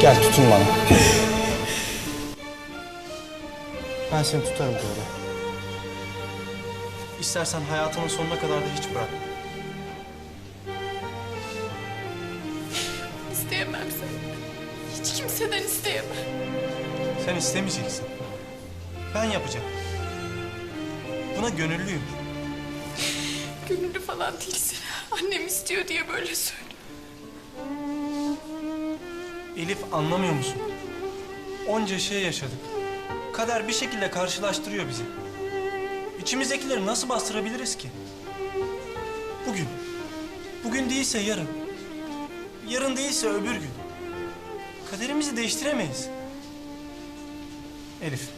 Gel tutun bana. Ben seni tutarım böyle. İstersen hayatının sonuna kadar da hiç bırak. İsteyemem seni. Hiç kimseden isteyemem. Sen istemeyeceksin. Ben yapacağım. Buna gönüllüyüm. Gönüllü falan değilsin. Annem istiyor diye böyle söyle. Elif anlamıyor musun? Onca şey yaşadık. Kader bir şekilde karşılaştırıyor bizi. İçimizdekileri nasıl bastırabiliriz ki? Bugün. Bugün değilse yarın. Yarın değilse öbür gün. Kaderimizi değiştiremeyiz. Elif.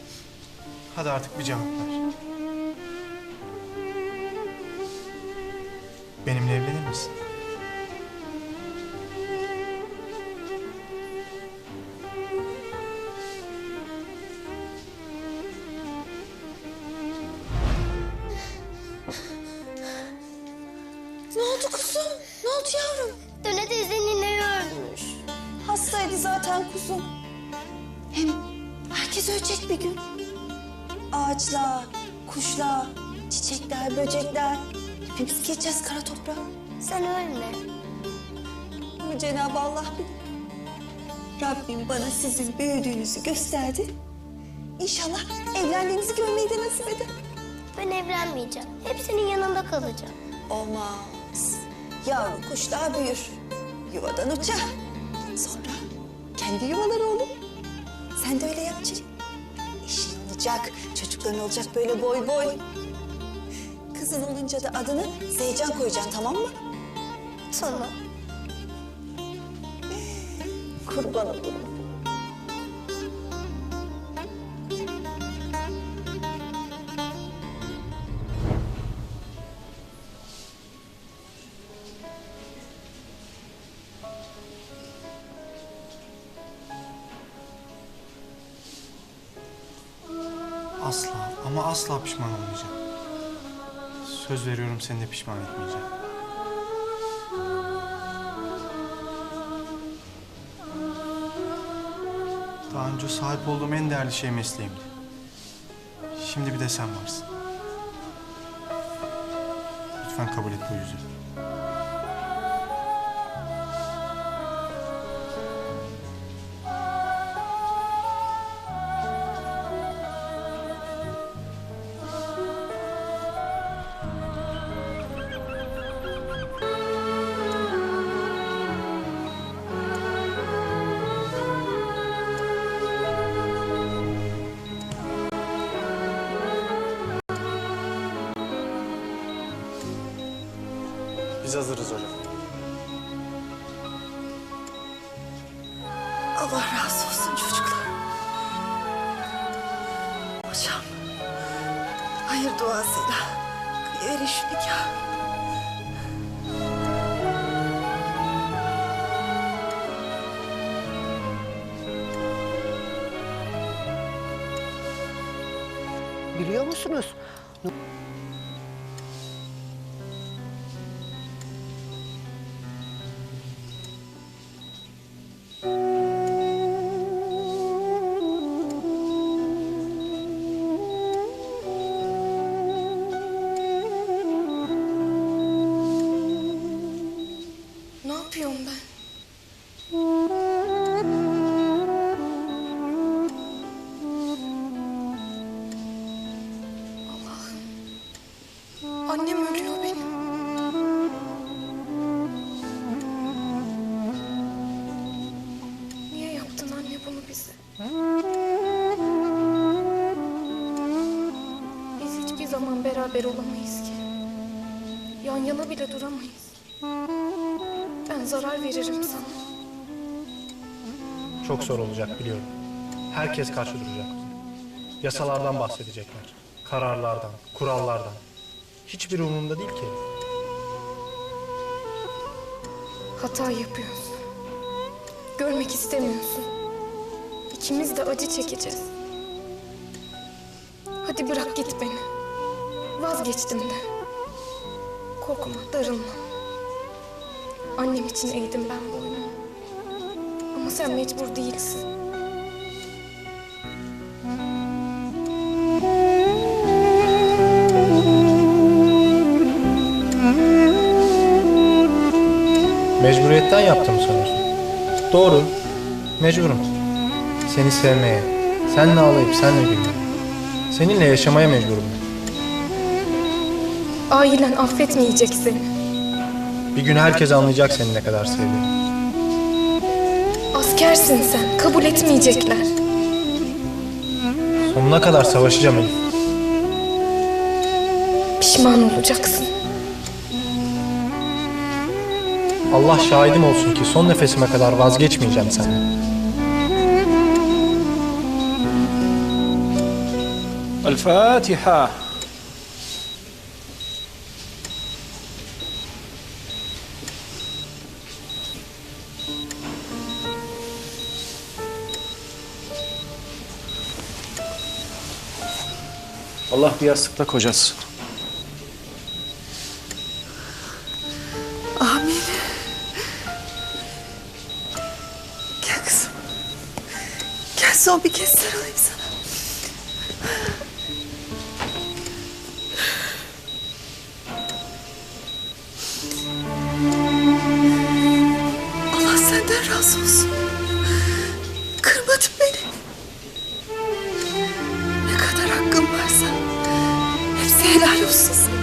Hadi artık bir cevap ver. Benimle evlenir misin? Yavrum? Döne teyze nineyi ölmüş. Hastaydı zaten kuzum. Hem herkes ölecek bir gün. Ağaçlar, kuşlar, çiçekler, böcekler. Hepimiz geçeceğiz kara toprağa. Sen ölme. Ama Cenab-ı Allah bilir. Rabbim bana sizin büyüdüğünüzü gösterdi. İnşallah evlendiğinizi görmeyi de nasip eder. Ben evlenmeyeceğim. Hep senin yanında kalacağım. Olmaz. Yavru kuşlar büyür. Yuvadan uçar. Sonra kendi yuvaları olur. Sen de öyle yapacaksın. İşin olacak, çocukların olacak böyle boy boy. Kızın olunca da adını Zeycan koyacaksın tamam mı? Tamam. Kurban olurum. Asla ama asla pişman olmayacağım. Söz veriyorum seni de pişman etmeyeceğim. Daha önce sahip olduğum en değerli şey mesleğimdi. Şimdi bir de sen varsın. Lütfen kabul et bu yüzü. Biz hazırız hocam. Allah razı olsun çocuklar. Hocam, hayır duasıyla kıyıverin şu nikahı. Biliyor musunuz? Yapıyorum ben? Allah'ım. Annem ölüyor benim. Niye yaptın anne bunu bize? Biz hiçbir zaman beraber olamayız ki. Yan yana bile duramayız. Ben zarar veririm sana. Çok zor olacak biliyorum. Herkes karşı duracak. Yasalardan bahsedecekler. Kararlardan, kurallardan. Hiçbir umurumda değil ki. Hata yapıyorsun. Görmek istemiyorsun. İkimiz de acı çekeceğiz. Hadi bırak git beni. Vazgeçtim de. Korkma, darılma. Annem için eğdim ben boynumu. Ama Ama sen mecbur değilsin. Mecburiyetten yaptığımı sanıyorsun. Doğru. Mecburum. Seni sevmeye, seninle ağlayıp seninle gülmeye. Seninle yaşamaya mecburum ben. Ailen affetmeyecek seni. Bir gün herkes anlayacak seni ne kadar sevdiğimi. Askersin sen. Kabul etmeyecekler. Sonuna kadar savaşacağım Elif. Pişman olacaksın. Allah şahidim olsun ki son nefesime kadar vazgeçmeyeceğim senden. الفاتحة Allah bir yastıkla kocasın. Amin. Gel kızım. Gel son bir kez sarılayım sana. Allah senden razı olsun. Kırmadın varsa hepsi helal olsun sana.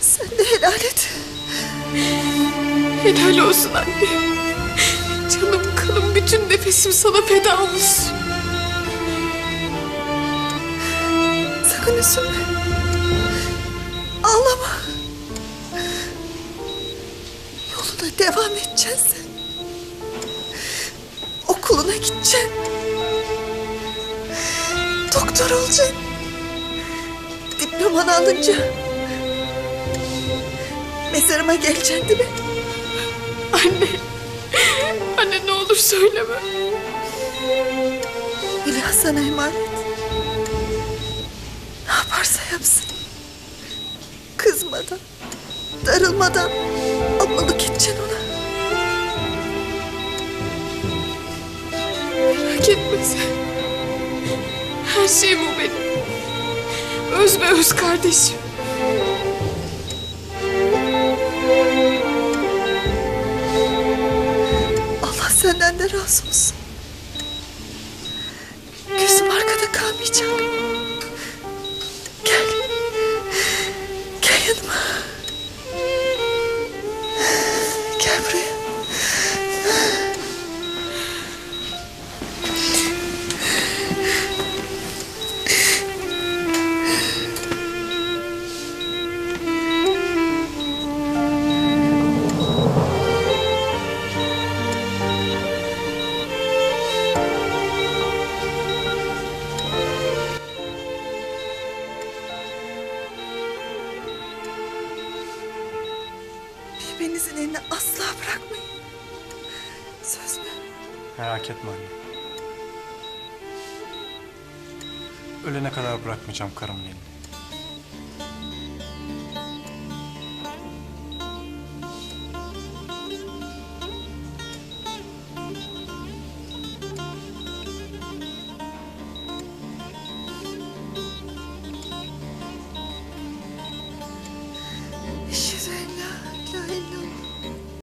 Sen de helal et. Helal olsun anne. Canım kanım bütün nefesim sana feda olsun. Sakın üzülme. Ağlama. Yoluna devam edeceksin. Okuluna gideceksin. Doktor olacaksın. Diplomanı alınca mezarıma geleceksin değil mi? Anne. Anne ne olur söyleme. Hülya sana emanet. Ne yaparsa yapsın. Kızmadan, darılmadan ablalık edeceksin ona. Merak etme sen. Her şeyim o benim. Öz ve öz kardeşim. Allah senden de razı olsun. Gözüm arkada kalmayacak. Birbirinizin elini asla bırakmayın. Söz mü? Merak etme anne. Ölene kadar bırakmayacağım karımın elini.